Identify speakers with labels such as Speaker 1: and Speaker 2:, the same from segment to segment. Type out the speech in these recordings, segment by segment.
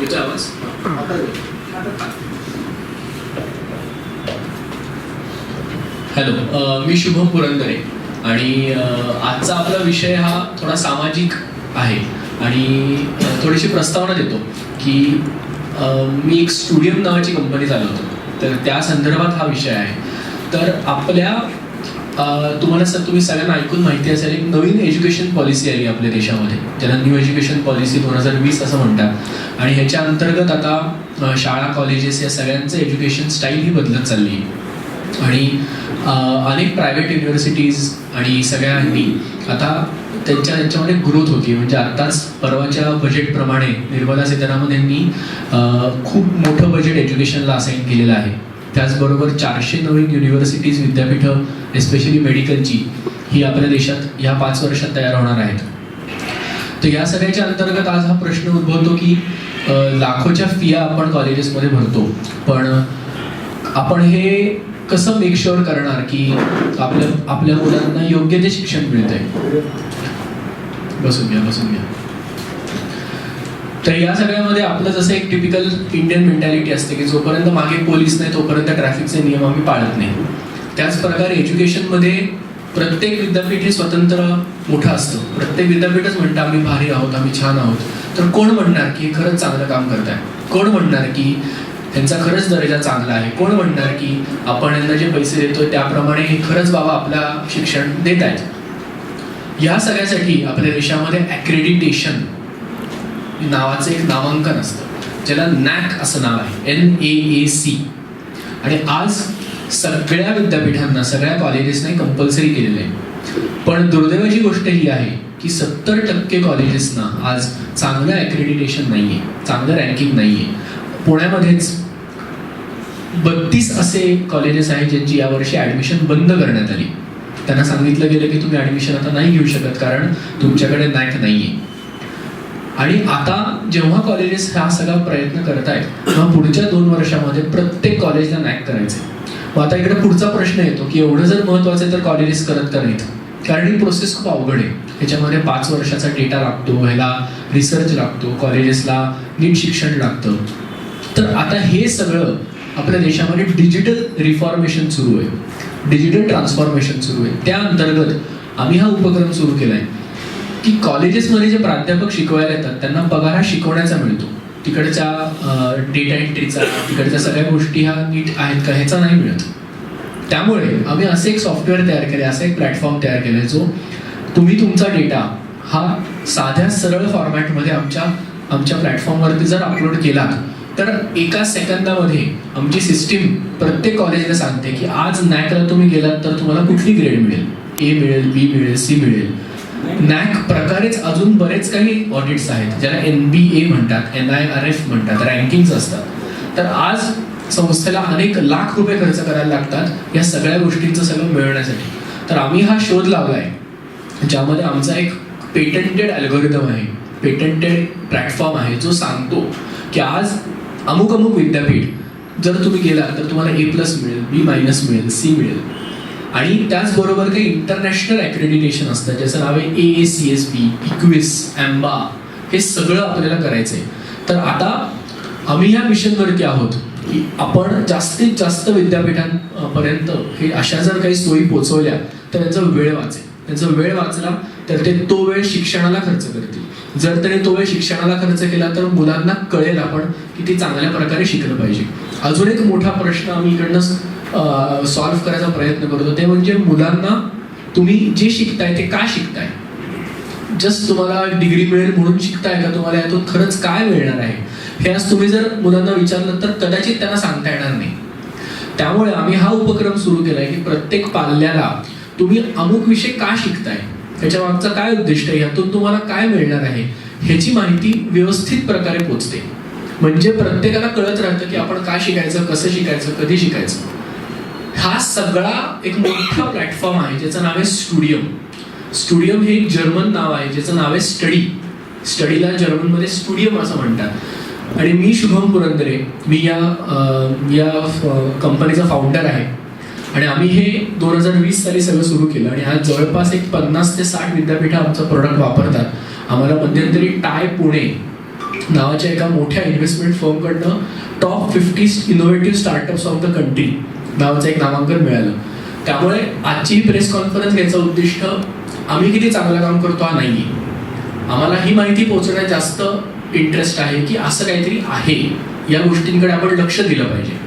Speaker 1: येतो आवाज हॅलो मी शुभम पुरंदरे. आणि आजचा आपला विषय हा थोडा सामाजिक आहे. आणि थोडीशी प्रस्तावना देतो की मी एक स्टुडियम नावाची कंपनी चालवतो. तर त्या संदर्भात हा विषय आहे. तर आपल्या तुम्हाला सर तुम्ही सगळ्यांना ऐकून माहिती असेल एक नवीन एज्युकेशन पॉलिसी आली आपल्या देशामध्ये ज्याला न्यू एज्युकेशन पॉलिसी दोन हजार वीस असं म्हणतात. आणि ह्याच्या अंतर्गत आता शाळा कॉलेजेस या सगळ्यांचं एज्युकेशन स्टाईल ही बदलत चालली आहे. आणि अनेक प्रायव्हेट युनिव्हर्सिटीज आणि सगळ्यांनी आता त्यांच्या त्यांच्यामध्ये ग्रोथ होती. म्हणजे आत्ताच परवाच्या बजेटप्रमाणे निर्मला सीतारामन यांनी खूप मोठं बजेट एज्युकेशनला असाईन केलेलं आहे. त्याचबरोबर चारशे नवीन युनिव्हर्सिटीज विद्यापीठं एस्पेशली मेडिकलची ही आपल्या देशात ह्या पाच वर्षात तयार होणार आहेत. तर या सगळ्याच्या अंतर्गत आज हा प्रश्न उद्भवतो की लाखोच्या फिया आपण कॉलेजेसमध्ये भरतो. पण आपण हे कसं मेक शुअर करणार की आपल्या आपल्या मुलांना योग्य ते शिक्षण मिळत आहे बसून घ्या बसून घ्या. तर या सगळ्यामध्ये आपलं जसं एक टिपिकल इंडियन मेंटॅलिटी असते की जोपर्यंत मागे पोलीस नाही तोपर्यंत ट्रॅफिकचे नियम आम्ही पाळत नाही. त्याच प्रकारे एज्युकेशनमध्ये प्रत्येक विद्यापीठ हे स्वतंत्र मोठं असतं. प्रत्येक विद्यापीठच म्हणतं आम्ही भारी आहोत आम्ही छान आहोत. तर कोण म्हणणार की हे खरंच चांगलं काम करताय? कोण म्हणणार की त्यांचा खरंच दर्जा चांगला आहे? कोण म्हणणार की आपण यांना जे पैसे देतोय त्याप्रमाणे हे खरंच बाबा आपला शिक्षण देत आहेत या सगळ्यासाठी आपल्या देशामध्ये ॲक्रेडिटेशन नावाचं एक नामांकन असतं ज्याला नॅक असं नाव आहे एन ए ए सी आणि आज सगळ्या विद्यापीठांना सगळ्या कॉलेजेसने कंपल्सरी केलेलं आहे. पण दुर्दैवाची गोष्ट ही आहे की सत्तर टक्के कॉलेजेसना आज चांगलं ॲक्रेडिटेशन नाही आहे चांगलं रँकिंग नाही आहे पुण्यामध्येच बत्तीस असे कॉलेजेस आहेत ज्यांची यावर्षी ॲडमिशन बंद करण्यात आली. त्यांना सांगितलं गेलं की तुम्ही ॲडमिशन आता नाही घेऊ शकत कारण तुमच्याकडे नॅक नाही आहे आणि आता जेव्हा कॉलेजेस हा सगळा प्रयत्न करतायत तेव्हा पुढच्या दोन वर्षामध्ये प्रत्येक कॉलेजला नॅक करायचंय. मग आता इकडे पुढचा प्रश्न येतो की एवढं जर महत्वाचं आहे तर कॉलेजेस करत का नाहीत? कारण ही प्रोसेस खूप अवघड आहे. ह्याच्यामध्ये पाच वर्षाचा डेटा लागतो ह्याला रिसर्च लागतो कॉलेजेसला नीट शिक्षण लागतं. तर आता हे सगळं आपल्या देशामध्ये डिजिटल रिफॉर्मेशन सुरू आहे. डिजिटल ट्रान्सफॉर्मेशन सुरू आहे. त्या अंतर्गत आम्ही हा उपक्रम सुरू केला आहे की कॉलेजेसमध्ये जे प्राध्यापक शिकवायला येतात त्यांना पगार हा शिकवण्याचा मिळतो. तिकडच्या डेटा एंट्रीचा तिकडच्या सगळ्या गोष्टी ह्या नीट आहेत का ह्याचा नाही मिळत. त्यामुळे आम्ही असे एक सॉफ्टवेअर तयार केले असा एक प्लॅटफॉर्म तयार केलाय जो तुम्ही तुमचा डेटा हा साध्या सरळ फॉर्मॅटमध्ये आमच्या आमच्या प्लॅटफॉर्मवरती जर अपलोड केला तर एका सेकंदामध्ये आमची सिस्टीम प्रत्येक कॉलेजला सांगते की आज नॅकला तुम्ही गेलात तर तुम्हाला कुठली ग्रेड मिळेल? ए मिळेल बी मिळेल सी मिळेल. नॅक प्रकारेच अजून बरेच काही ऑडिट्स आहेत ज्याला एन बी ए म्हणतात एन आय आर एफ म्हणतात रँकिंग्स असतात. तर आज संस्थेला अनेक लाख रुपये खर्च करायला लागतात या सगळ्या गोष्टींचं सगळं मिळवण्यासाठी. तर आम्ही हा शोध लावलाय ज्यामध्ये आमचा एक पेटंटेड अल्गोरिदम आहे पेटंटेड प्लॅटफॉर्म आहे जो सांगतो की आज अमुक अमुक विद्यापीठ जर तुम्ही गेला तर तुम्हाला ए प्लस मिळेल बी मायनस मिळेल सी मिळेल. आणि त्याचबरोबर काही इंटरनॅशनल ॲक्रेडिटेशन असतं ज्याचं नाव आहे ए ए सी एस बी इक्विस ॲम्बा हे सगळं आपल्याला करायचं आहे तर आता आम्ही ह्या मिशनवरती आहोत. की आपण जास्तीत जास्त विद्यापीठांपर्यंत हे अशा जर काही सोयी पोचवल्या तर त्यांचा वेळ वाचेल. त्यांचा वेळ वाचला तर ते तो वेळ शिक्षणाला खर्च करतील. जर त्याने तो वेळ शिक्षणाला खर्च केला तर मुलांना कळेल आपण की ते चांगल्या प्रकारे शिकलं पाहिजे. अजून एक मोठा प्रश्न आम्ही इकडनं सॉल्व्ह करायचा प्रयत्न करतो. ते म्हणजे मुलांना तुम्ही जे शिकताय ते का शिकताय? जस्ट तुम्हाला डिग्री मिळेल म्हणून शिकताय का? तुम्हाला यातून खरंच काय मिळणार आहे? हे आज तुम्ही जर मुलांना विचारलं तर कदाचित त्यांना सांगता येणार नाही. त्यामुळे आम्ही हा उपक्रम सुरू केलाय की प्रत्येक पाल्याला तुम्ही अमुक विषय का शिकताय? त्याच्या मागचा काय उद्दिष्ट आहे? यातून तुम्हाला काय मिळणार आहे? ह्याची माहिती व्यवस्थित प्रकारे पोचते. म्हणजे प्रत्येकाला कळत राहतं की आपण काय शिकायचं कसं शिकायचं कधी शिकायचं. हा सगळा एक मोठा प्लॅटफॉर्म आहे ज्याचं नाव आहे स्टुडियम स्टुडियम हे एक जर्मन नाव आहे ज्याचं नाव आहे स्टडी स्टडीला जर्मनमध्ये स्टुडियम असं म्हणतात. आणि मी शुभम पुरंदरे मी या या कंपनीचा फाउंडर आहे. आणि आम्ही हे दोन हजार वीस साली सगळं सुरू केलं. आणि आज जवळपास एक पन्नास ते साठ विद्यापीठं आमचं प्रोडक्ट वापरतात. आम्हाला मध्यंतरी टाय पुणे नावाच्या एका मोठ्या investment फर्मकडनं top fifty innovative startups of the country नावाचं एक नामांकन मिळालं. त्यामुळे आजची प्रेस कॉन्फरन्स घ्यायचं उद्दिष्ट आम्ही किती चांगलं काम करतो हा नाही आम्हाला ही माहिती पोहोचण्यात जास्त इंटरेस्ट आहे की असं काहीतरी आहे या गोष्टींकडे आपण लक्ष दिलं पाहिजे.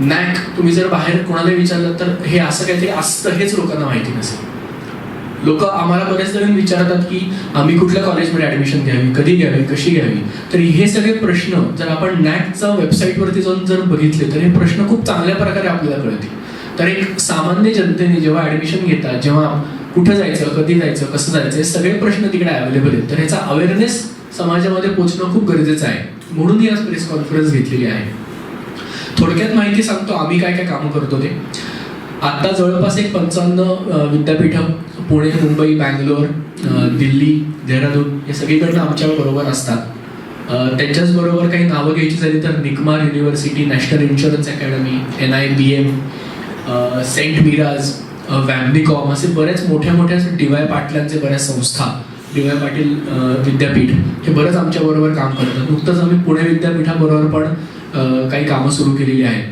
Speaker 1: नॅक तुम्ही जर बाहेर कोणाला विचारलं तर हे असं काहीतरी असतं हेच लोकांना माहिती नसेल. लोक आम्हाला बरेच जण विचारतात की आम्ही कुठल्या कॉलेजमध्ये ऍडमिशन घ्यावी कधी घ्यावी कशी घ्यावी? तर हे सगळे प्रश्न जर आपण नॅकचा वेबसाईटवरती जाऊन जर बघितले तर हे प्रश्न खूप चांगल्या प्रकारे आपल्याला कळतील. तर एक सामान्य जनतेने जेव्हा ऍडमिशन घेतात जेव्हा कुठं जायचं कधी जायचं कसं जायचं हे सगळे प्रश्न तिकडे अवेलेबल आहेत. तर ह्याचा अवेअरनेस समाजामध्ये पोहोचणं खूप गरजेचं आहे. म्हणून ही आज प्रेस कॉन्फरन्स घेतलेली आहे. थोडक्यात माहिती सांगतो आम्ही काय काय कामं करतो ते. आता जवळपास एक पंचावन्न विद्यापीठ विद्यापीठं पुणे मुंबई बँगलोर दिल्ली देहरादून हे सगळीकडनं आमच्या बरोबर असतात. त्यांच्याचबरोबर त्यांच्याच बरोबर काही नावं घ्यायची झाली तर NICMAR university national insurance academy N I B M saint Mira's VAMNICOM असे बरेच मोठ्या मोठ्या डी वाय पाटलांचे बऱ्याच संस्था डी वाय पाटील विद्यापीठ हे बरंच आमच्या बरोबर काम करतात. नुकतंच आम्ही पुणे विद्यापीठाबरोबर पण काही कामं सुरू केलेली आहेत.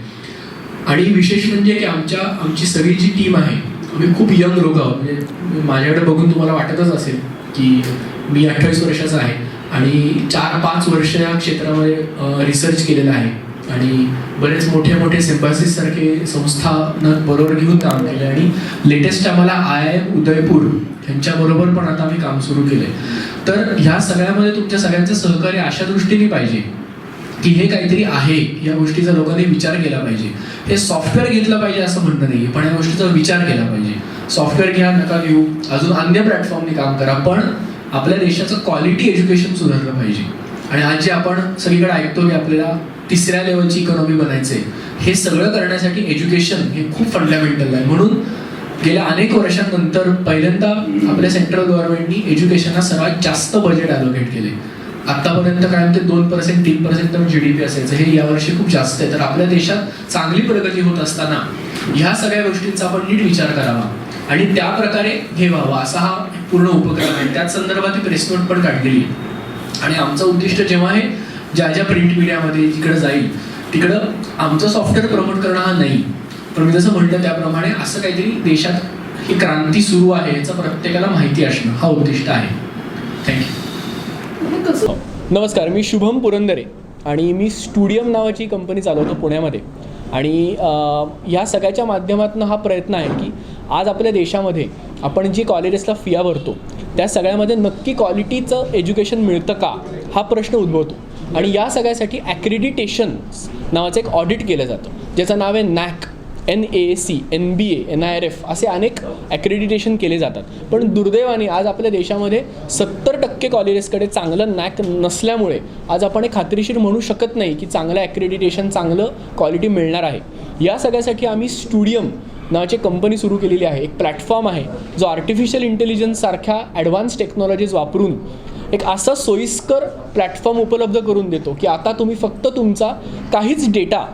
Speaker 1: आणि विशेष म्हणजे की आमच्या आमची सगळी जी टीम आहे आम्ही खूप यंग लोक आहोत. म्हणजे माझ्याकडे बघून तुम्हाला वाटतच असेल की मी अठ्ठावीस वर्षाचा आहे आणि चार पाच वर्ष या क्षेत्रामध्ये रिसर्च केलेला आहे. आणि बरेच मोठे मोठे सिम्बासिस सारखे संस्थांना बरोबर घेऊन काम केलं आणि लेटेस्ट आम्हाला आय आय एम उदयपूर यांच्याबरोबर पण आता आम्ही काम सुरू केलंय. तर ह्या सगळ्यामध्ये तुमच्या सगळ्यांचं सहकार्य अशा दृष्टीने पाहिजे. की हे काहीतरी आहे या गोष्टीचा लोकांनी विचार केला पाहिजे. हे सॉफ्टवेअर घेतलं पाहिजे असं म्हणणं नाही पण या गोष्टीचा विचार केला पाहिजे. सॉफ्टवेअर घ्या नका घेऊ अजून अन्य प्लॅटफॉर्मने काम करा पण आपल्या देशाचं क्वालिटी एज्युकेशन सुधारलं पाहिजे. आणि आज जे आपण सगळीकडे ऐकतो की आपल्याला तिसऱ्या लेवलची इकॉनॉमी बनायचे हे सगळं करण्यासाठी एज्युकेशन हे खूप फंडामेंटल आहे. म्हणून गेल्या अनेक वर्षांनंतर पहिल्यांदा आपल्या सेंट्रल गव्हर्नमेंटनी एज्युकेशनला सर्वात जास्त बजेट अलोकेट केले आतापर्यंत काय म्हणते दोन पर्सेंट तीन पर्सेंट तर जी डी पी असायचं. हे यावर्षी खूप जास्त आहे. तर आपल्या देशात चांगली प्रगती होत असताना ह्या सगळ्या गोष्टींचा आपण नीट विचार करावा आणि त्या प्रकारे हे व्हावा असा हा पूर्ण उपक्रम आहे. त्याच संदर्भात प्रेस नोट पण काढलेली आणि आमचं उद्दिष्ट जेव्हा हे ज्या ज्या प्रिंट मीडियामध्ये जिकडे जाईल तिकडं आमचं सॉफ्टवेअर प्रमोट करणं हा नाही. पण मी जसं म्हटलं त्याप्रमाणे असं काहीतरी देशात ही क्रांती सुरू आहे याचं प्रत्येकाला माहिती असणं हा उद्दिष्ट आहे. थँक्यू
Speaker 2: हे कसं
Speaker 3: नमस्कार मी शुभम पुरंदरे आणि मी स्टुडियम नावाची कंपनी चालवतो पुण्यामध्ये. आणि ह्या सगळ्याच्या माध्यमातून हा प्रयत्न आहे की आज आपल्या देशामध्ये आपण जी कॉलेजेसला फिया भरतो त्या सगळ्यामध्ये नक्की क्वालिटीचं एज्युकेशन मिळतं का हा प्रश्न उद्भवतो. आणि या सगळ्यासाठी ॲक्रेडिटेशन नावाचं एक ऑडिट केलं जातं ज्याचं नाव आहे NAAC N A C N B A N I R F असे अनेक ॲक्रेडिटेशन केले जातात. पण दुर्दैवाने आज आपल्या देशामध्ये सत्तर टक्के कॉलेजेसकडे चांगलं नॅक नसल्यामुळे आज आपण हे खात्रीशीर म्हणू शकत नाही की चांगलं ॲक्रेडिटेशन चांगलं क्वालिटी मिळणार आहे. या सगळ्यासाठी आम्ही स्टुडियम नावाची कंपनी सुरू केलेली आहे. एक प्लॅटफॉर्म आहे जो आर्टिफिशियल इंटेलिजन्ससारख्या ॲडव्हान्स टेक्नॉलॉजीज वापरून एक असा सोयीस्कर प्लॅटफॉर्म उपलब्ध करून देतो की आता तुम्ही फक्त तुमचा काहीच डेटा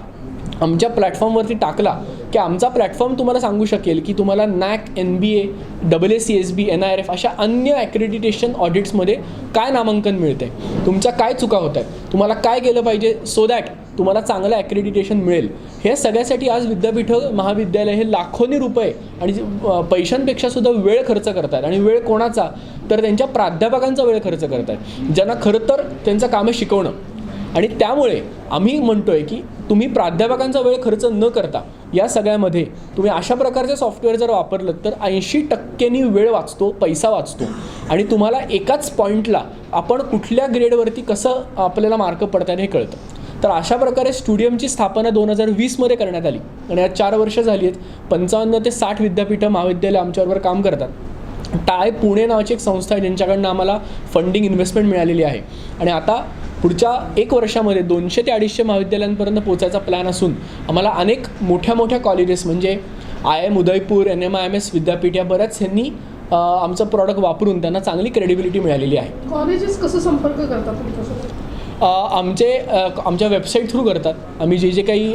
Speaker 3: आमच्या प्लॅटफॉर्मवरती टाकला की आमचा प्लॅटफॉर्म तुम्हाला सांगू शकेल की तुम्हाला NAAC N B A double A C S B N I R F अशा अन्य ॲक्रेडिटेशन ऑडिट्समध्ये काय नामांकन मिळते तुमच्या काय चुका होत आहेत तुम्हाला काय केलं पाहिजे सो दॅट तुम्हाला चांगलं ॲक्रेडिटेशन मिळेल? हे सगळ्यासाठी आज विद्यापीठं महाविद्यालय हे लाखोनी रुपये आणि पैशांपेक्षासुद्धा पैशांपेक्षा सुद्धा वेळ खर्च करतात आणि वेळ कोणाचा? तर त्यांच्या प्राध्यापकांचा वेळ खर्च करतात ज्यांना खरं तर त्यांचं काम आहे शिकवणं. आणि त्यामुळे आम्ही म्हणतोय की तुम्ही प्राध्यापकांचा वेळ खर्च न करता या सगळ्यामध्ये तुम्ही अशा प्रकारचे सॉफ्टवेअर जर वापरलं तर ऐंशी टक्क्यांनी वेळ वाचतो पैसा वाचतो. आणि तुम्हाला एकाच पॉईंटला आपण कुठल्या ग्रेडवरती कसं आपल्याला मार्क पडतात हे कळतं. तर अशा प्रकारे स्टुडियमची स्थापना दोन हजार वीसमध्ये करण्यात आली. आणि आज चार वर्ष झाली आहेत. पंचावन्न ते साठ विद्यापीठं महाविद्यालय आमच्याबरोबर काम करतात. टाय पुणे नावाची एक संस्था आहे ज्यांच्याकडनं आम्हाला फंडिंग इन्व्हेस्टमेंट मिळालेली आहे. आणि आता पुढच्या एक वर्षामध्ये दोनशे ते अडीचशे महाविद्यालयांपर्यंत पोचायचा प्लॅन असून आम्हाला अनेक मोठ्या मोठ्या कॉलेजेस म्हणजे I M Udaipur N M I M S विद्यापीठ या बऱ्याच ह्यांनी आमचं प्रॉडक्ट वापरून त्यांना चांगली क्रेडिबिलिटी मिळालेली आहे.
Speaker 2: कॉलेजेस कसं संपर्क करतात
Speaker 1: आमचे आमच्या वेबसाईट थ्रू करतात. आम्ही जे जे काही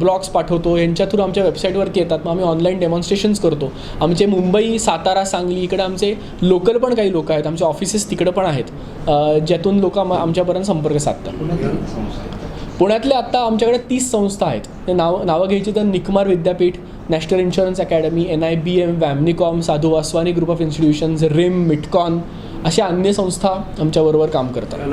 Speaker 1: ब्लॉग्स पाठवतो यांच्या थ्रू आमच्या वेबसाईटवरती येतात. मग आम्ही ऑनलाईन डेमॉन्स्ट्रेशन्स करतो. आमचे मुंबई सातारा सांगली इकडे आमचे लोकल पण काही लोक आहेत. आमचे ऑफिसेस तिकडे पण आहेत. ज्यातून लोक आमच्यापर्यंत संपर्क साधतात. पुण्यातल्या आत्ता आमच्याकडे तीस संस्था आहेत. ते नाव नावं घ्यायची तर निकमार विद्यापीठ national insurance academy N I B M VAMNICOM Sadhu Vaswani group of institutions रिम मिटकॉन अशा अन्य संस्था आमच्याबरोबर काम करतात.